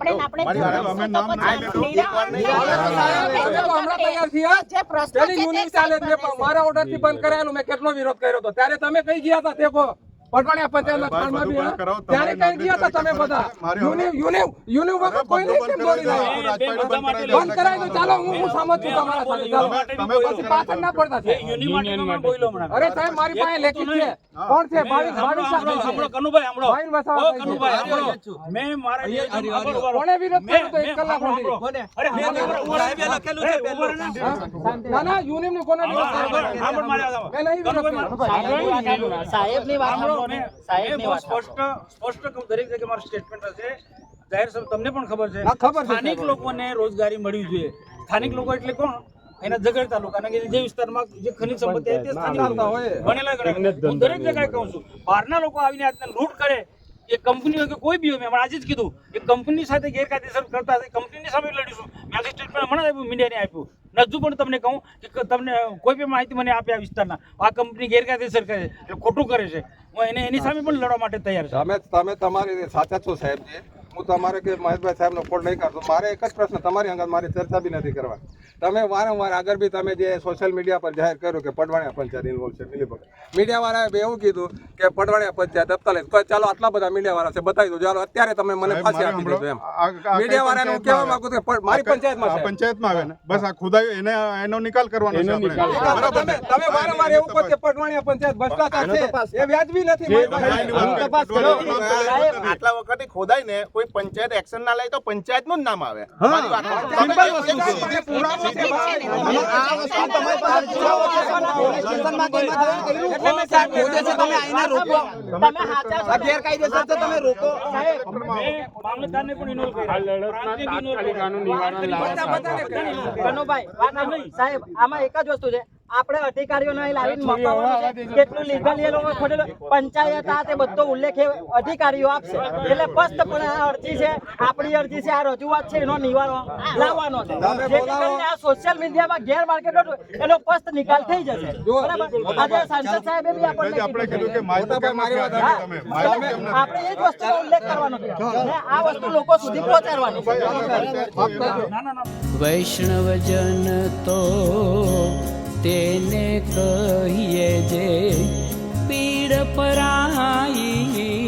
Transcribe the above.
આપણે આપણે જે પ્રશ્ન છે મારા ઓર્ડરથી બંધ કરાયેલું. મેં કેટલો વિરોધ કર્યો હતો ત્યારે તમે કઈ ગયા હતા તે કહો. પટવાણિયા ખાણમાં બધું બી. ત્યારે કઈ ગયા હતા તમે બધા યુનિ- યુનિ- યુનિ વગર કોઈ નહીં કેમ બંધ રહ્યા? બંધ કરાવી દો. બંધ કરાવી દો ચાલો હું હું સમજ છું તમારા સાથે ચાલો પછી પાછળ ના પડતા છે યુનિમાર્ટમાં બોલ્યો હમણાં. અરે સાહેબ મારી પાસે લેખિત છે કોણ છે બાવીસ બાવીસ સાંભળો, સાંભળો, કનુભાઈ, સાંભળો. બાવીસ વસાવા કનુભાઈ, સાંભળો. મારા જે- સાંભળો, સાંભળો. કોણે વિરોધ કર્યો તો એક કલાક સુધી? અરે, મેં તમારા ઊભા રહો. એ, ઊભા રહો ને. કોને વિરોધ કર્યો? વાત સ્પષ્ટ સ્પષ્ટ દરેક જગ્યાએ મારું સ્ટેટમેન્ટ હશે જાહેર તમને પણ ખબર છે. ખબર સ્થાનિક લોકોને રોજગારી મળવી જોઈએ. સ્થાનિક લોકો એટલે કોણ? એના લોકો કારણ કે જે વિસ્તારમાં જે ખનિજ સંપત્તિ તે સ્થાનિક હોય. હું દરેક જગ્યાએ કહું છું બહારના લોકો આવીને આજને લૂંટ કરે. એ કંપનીઓ કે કોઈ બી હોય મેં આજે જ કીધું એ કંપની સાથે ગેરકાયદેસર કરતા કંપનીની સામે લડીશું મેં આજે સ્ટેટમેન્ટ હમણાં આપ્યું મીડિયાને આપ્યું. હજુ પણ તમને કહું કે તમને કોઈ પણ માહિતી મને આપે આ વિસ્તારના. આ કંપની ગેરકાયદેસર કરે છે ખોટું કરે છે. હું એને એની સામે પણ લડવા માટે તૈયાર છું. તમે તમે તમારી સાચા છો સાહેબ હું તમારે કે મહેશભાઈ સાહેબનો ફોન નહીં કરતો મારે એક જ પ્રશ્ન તમારી અંગત મારી ચર્ચા બી નથી કરવાની. તમે વારંવાર આગળ બી તમે જે સોશિયલ મીડિયા પર જાહેર કર્યું કે પડવાણિયા પંચાયત ઇન્વોલ્વ છે મિલીભગત મીડિયાવાળાએ બી એવું કીધું કે પડવાણિયા પંચાયત અડતાલીસ તો ચાલો આટલા બધા મીડિયાવાળા છે બતાવી દો ચાલો અત્યારે તમે મને ફાંસી આપી દીધો એમ. મીડિયાવાળાને હું કહેવા માંગુ કે મારી પંચાયતમાં છે. પંચાયતમાં આવે ને? બસ આ ખુદાઈ એને એનો નિકાલ કરવાનો છે આપણે. તમે વારંવાર એવું કહો કે પડવાણિયા પંચાયત ભ્રષ્ટાચાર છે. એ વ્યાજબી નથી. તપાસ કરો. આટલા વખતે ખોદાય ને કોઈ પંચાયત એક્શન ના લે તો પંચાયતનું જ નામ આવે. મારી વાત સાંભળો. સિમ્પલ વસ્તુ છે. મને પુરાવો છે ભાઈ. એટલે મેં સાહેબ ખોદે છે તમે આઈને રોકો તમે હાચા છો. ગેરકાયદેસર છે તમે રોકો સાહેબ, મામલતદારને પણ ઇન્વોલ્વ કર્યા. કનુભાઈ વાત. સાહેબ આમાં એક જ વસ્તુ છે આપણે અધિકારીઓને લાવીને મપાવવાનું છે કેટલું લીગલ એ લોકો ખોટેલું પંચાયત આ તે બધો ઉલ્લેખ અધિકારીઓ આપશે. એટલે સ્પષ્ટપણે આ અરજી છે આપણી અરજી છે આ રજૂઆત છે એનો નિવારો લાવવાનો છે. જેથી કરીને આ સોશિયલ મીડિયામાં ગેરમાર્કેટ એનો સ્પષ્ટ નિકાલ થઈ જશે. બરાબર? આજે સાંસદ સાહેબે બી આપણને આપણે એ જ વસ્તુનો ઉલ્લેખ કરવાનો છે. આ વસ્તુ લોકો સુધી પહોંચાડવાની છે. વૈષ્ણવજન તો કહીએ જે પીડ પરાઈ